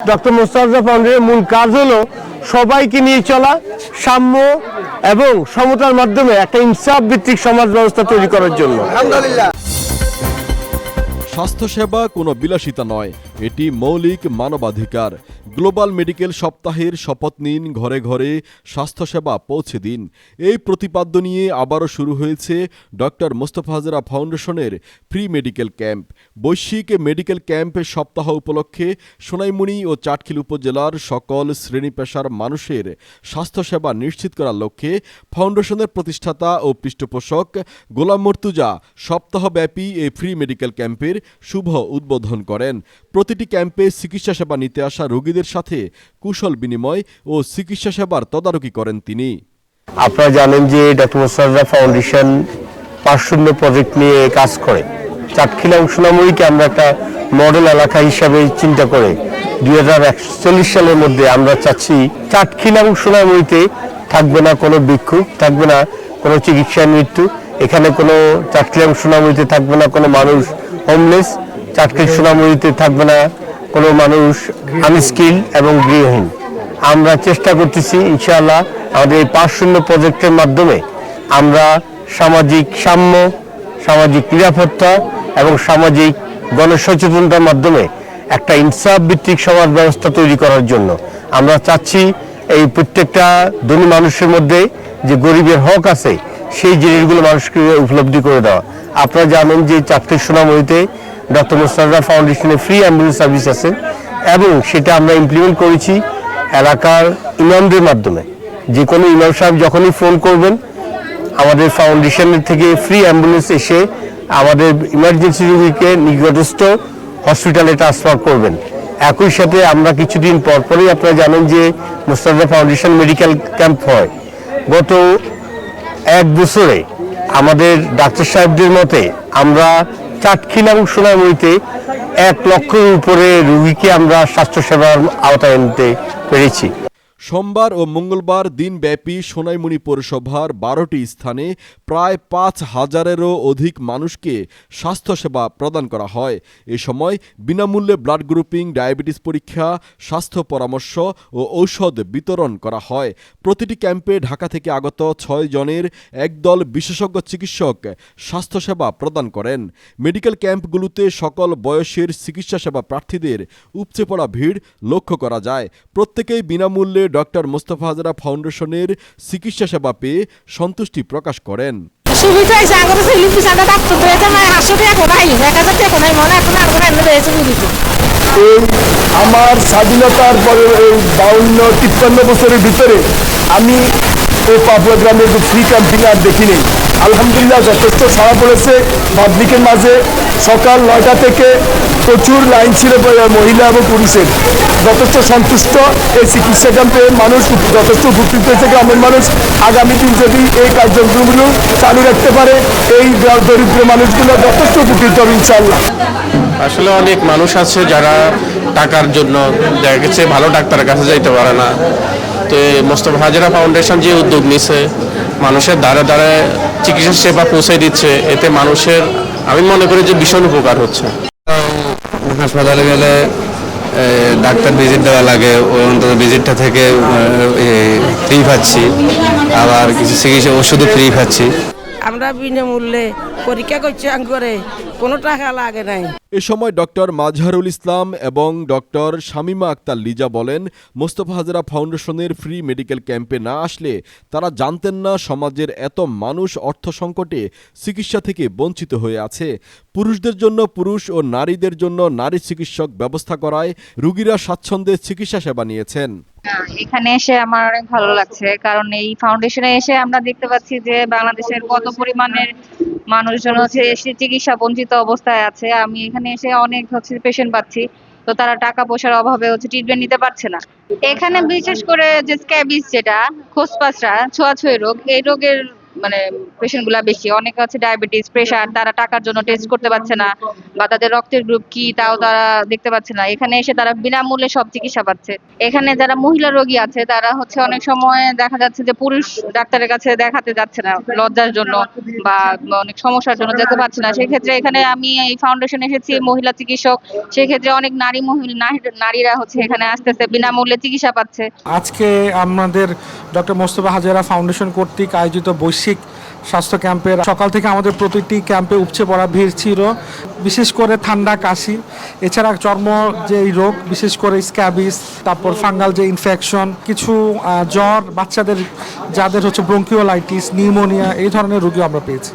Doctor Mostafa ফাউন্ডেশনের মূল কাজ হলো সবাইকে নিয়ে চলা সাম্য এবং সমতার মাধ্যমে একটা ইনসাফ ভিত্তিক সমাজ ব্যবস্থা তৈরি করার জন্য। স্বাস্থ্যসেবা কোনো বিলাসিতা নয়। এটি মৌলিক মানবাধিকার। গ্লোবাল মেডিকেল সপ্তাহের শপথ নিন, ঘরে ঘরে স্বাস্থ্যসেবা পৌঁছে দিন। এই প্রতিপাদ্য নিয়ে আবারও শুরু হয়েছে ডক্টর মোস্তফা হাজরা ফাউন্ডেশনের ফ্রি মেডিকেল ক্যাম্প। বৈশ্বিক মেডিকেল ক্যাম্প সপ্তাহ উপলক্ষে সোনাইমুনি ও চাটখিল উপজেলার সকল শ্রেণি পেশার মানুষের স্বাস্থ্যসেবা নিশ্চিত করার লক্ষ্যে ফাউন্ডেশনের প্রতিষ্ঠাতা ও পৃষ্ঠপোষক গোলাম মর্তুজা সপ্তাহব্যাপী এই ফ্রি মেডিকেল ক্যাম্পের শুভ উদ্বোধন করেন। প্রতিটি ক্যাম্পে চিকিৎসা সেবা নিতে আসা রোগীদের সাথে কুশল বিনিময় ও চিকিৎসা সেবার তদারকি করেন তিনি। আপনারা জানেন যে ডক্টর মোস্তাফা ফাউন্ডেশন পাঁচশূন্য প্রজেক্ট নিয়ে কাজ করে। চাটখিলা সোনামুড়িকে আমরা একটা মডেল এলাকা হিসাবে চিন্তা করে দুই হাজার এক চল্লিশ সালের মধ্যে আমরা চাচ্ছি চাটখিলা সোনামুড়িতে থাকবে না কোনো বিক্ষোভ থাকবে না কোনো চিকিৎসা মৃত্যু, এখানে কোনো চাটখিলা সোনামুড়িতে থাকবে না কোনো মানুষ হোমলেস চাটখিল সোনামুড়িতে থাকবে না কোনো মানুষ, আনস্কিল এবং গৃহহীন। আমরা চেষ্টা করতেছি, ইনশাআল্লাহ, আমাদের এই পাঁচ শূন্য প্রজেক্টের মাধ্যমে আমরা সামাজিক সাম্য, সামাজিক নিরাপত্তা এবং সামাজিক গণসচেতনতার মাধ্যমে একটা ইনসাফ ভিত্তিক সমাজ ব্যবস্থা তৈরি করার জন্য আমরা চাচ্ছি এই প্রত্যেকটা ধনী মানুষের মধ্যে যে গরিবের হক আছে, সেই জিনিসগুলো মানুষকে উপলব্ধি করে দেওয়া। আপনারা জানেন যে চাকরি সোনামণিতে ডক্টর মোস্তাফা ফাউন্ডেশনের ফ্রি অ্যাম্বুলেন্স সার্ভিস আছে এবং সেটা আমরা ইমপ্লিমেন্ট করেছি এলাকার ইমামদের মাধ্যমে। যে কোনো ইমাম সাহেব যখনই ফোন করবেন, আমাদের ফাউন্ডেশনের থেকে ফ্রি অ্যাম্বুলেন্স এসে আমাদের ইমার্জেন্সি রোগীকে নিকটস্থ হসপিটালে ট্রান্সফার করবেন। একই সাথে আমরা কিছুদিন পর পরই আপনারা জানেন যে মোস্তাফা ফাউন্ডেশন মেডিকেল ক্যাম্প হয়। গত এক বছরে আমাদের ডাক্তার সাহেবদের মতে আমরা চাটখিলা এবং সোনামুড়িতে এক লক্ষের উপরে রুগীকে আমরা স্বাস্থ্যসেবার আওতায় আনতে পেরেছি। সোমবার ও মঙ্গলবার দিনব্যাপী সোনাইমুড়ি পৌরসভার বারোটি স্থানে প্রায় পাঁচ হাজারেরও অধিক মানুষকে স্বাস্থ্যসেবা প্রদান করা হয়। এ সময় বিনামূল্যে ব্লাড গ্রুপিং, ডায়াবেটিস পরীক্ষা, স্বাস্থ্য পরামর্শ ও ঔষধ বিতরণ করা হয়। প্রতিটি ক্যাম্পে ঢাকা থেকে আগত ছয় জনের একদল বিশেষজ্ঞ চিকিৎসক স্বাস্থ্যসেবা প্রদান করেন। মেডিকেল ক্যাম্পগুলোতে সকল বয়সের চিকিৎসা সেবা প্রার্থীদের উপচে পড়া ভিড় লক্ষ্য করা যায়। প্রত্যেকেই বিনামূল্যে ডক্টর মোস্তফা হাজারা ফাউন্ডেশনের চিকিৎসা সেবা পেয়ে সন্তুষ্টি প্রকাশ করেন। সুবিধা হয়েছে আগরে ডাক্তার মানে এক হাজার টাকা নাই মনে এখন আর কোনো এমনি রয়েছে বুঝিতে এই আমার স্বাধীনতার পরে এই বাউন্ন তিপ্পান্ন বছরের ভিতরে আমি ও পাপুয়া গ্রামের ফ্রি ক্যাম্পিং আর দেখিনি আলহামদুলিল্লাহ যথেষ্ট সাড়া পড়েছে। পাবলিকের মাঝে সকাল নয়টা থেকে প্রচুর লাইন ছিল মহিলা এবং পুরুষের। যথেষ্ট সন্তুষ্ট এই চিকিৎসা ক্যাম্পে মানুষ যথেষ্ট উপকৃত হয়েছে, গ্রামের মানুষ। আগামী দিন যদি এই কার্যক্রমগুলো চালু রাখতে পারে, এই দরিদ্র মানুষগুলো যথেষ্ট উপকৃত হবে ইনশাল্লাহ আসলে অনেক মানুষ আছে যারা টাকার জন্য দেখা গেছে ভালো ডাক্তারের কাছে যাইতে পারে না। তো মোস্তফা হাজারা ফাউন্ডেশন যে উদ্যোগ নিছে, মানুষের দ্বারে দ্বারে চিকিৎসা সেবা পৌঁছে দিচ্ছে এতে মানুষের আমি মনে করি যে ভীষণ উপকার হচ্ছে। হাসপাতালে গেলে ডাক্তার ভিজিট দেওয়া লাগে ওই অন্তত ভিজিটটা থেকে ফ্রি পাচ্ছি। আবার কিছু চিকিৎসা ওষুধও ফ্রি পাচ্ছি। আমরা বিনামূল্যে পরীক্ষা করছি করে কোনো টাকা লাগে নাই। এ সময় ডক্টর মাজহারুল ইসলাম এবং ডক্টর শামিমা আক্তার লিজা বলেন মোস্তফা হাজরা ফাউন্ডেশনের ফ্রি মেডিকেল ক্যাম্পে না আসলে তারা জানতেন না সমাজের এত মানুষ অর্থ সংকটে চিকিৎসা থেকে বঞ্চিত হয়ে আছে। পুরুষদের জন্য পুরুষ ও নারীদের জন্য নারী চিকিৎসক ব্যবস্থা করায় রুগীরা স্বাচ্ছন্দ্যে চিকিৎসা সেবা নিয়েছেন। এখানে এসে আমার অনেক ভালো লাগছে কারণ এই ফাউন্ডেশনে এসে আমরা দেখতে পাচ্ছি যে বাংলাদেশের কত পরিমাণের মানুষজন হচ্ছে চিকিৎসা বঞ্চিত অবস্থায় আছে। আমি এখানে এসে অনেক হচ্ছে পেশেন্ট পাচ্ছি। তো তারা টাকা পয়সার অভাবে হচ্ছে ট্রিটমেন্ট নিতে পারছে না। এখানে বিশেষ করে যে স্ক্যাবিস যেটা, খোসপাসরা ছোঁয়াছুঁয়ি রোগ, এই রোগের মানে পেশেন্টগুলা বেশি। অনেক আছে ডায়াবেটিস প্রেশার তারা টাকার জন্য টেস্ট করতে পারছে না বা তাদের রক্তের গ্রুপ কি, তাও তারা দেখতে পাচ্ছে না। এখানে এসে তারা বিনামূল্যে সব চিকিৎসা পাচ্ছে। এখানে যারা মহিলা রোগী আছে, তারা হচ্ছে অনেক সময় দেখা যাচ্ছে যে পুরুষ ডাক্তারের কাছে দেখাতে যাচ্ছে না লজ্জার জন্য বা অনেক সমস্যার জন্য যেতে পারছে না। সেক্ষেত্রে এখানে আমি এই ফাউন্ডেশন এসেছি, মহিলা চিকিৎসক। সেক্ষেত্রে অনেক নারী মহিলা, নারী- নারীরা হচ্ছে এখানে আসতেছে, বিনামূল্যে চিকিৎসা পাচ্ছে। আজকে আমাদের ডক্টর মোস্তফা হাজারা ফাউন্ডেশন কর্তৃক আয়োজিত বৈশ্বিক স্বাস্থ্য ক্যাম্পের সকাল থেকে আমাদের প্রতিটি ক্যাম্পে উপচে পড়া ভিড় ছিল। বিশেষ করে ঠান্ডা, কাশি। এছাড়া চর্ম যে রোগ, বিশেষ করে স্ক্যাবিস, তারপর ফাঙ্গাল যে ইনফেকশন কিছু জ্বর, বাচ্চাদের, যাদের হচ্ছে ব্রঙ্কিওলাইটিস নিউমোনিয়া এই ধরনের রোগীও আমরা পেয়েছি।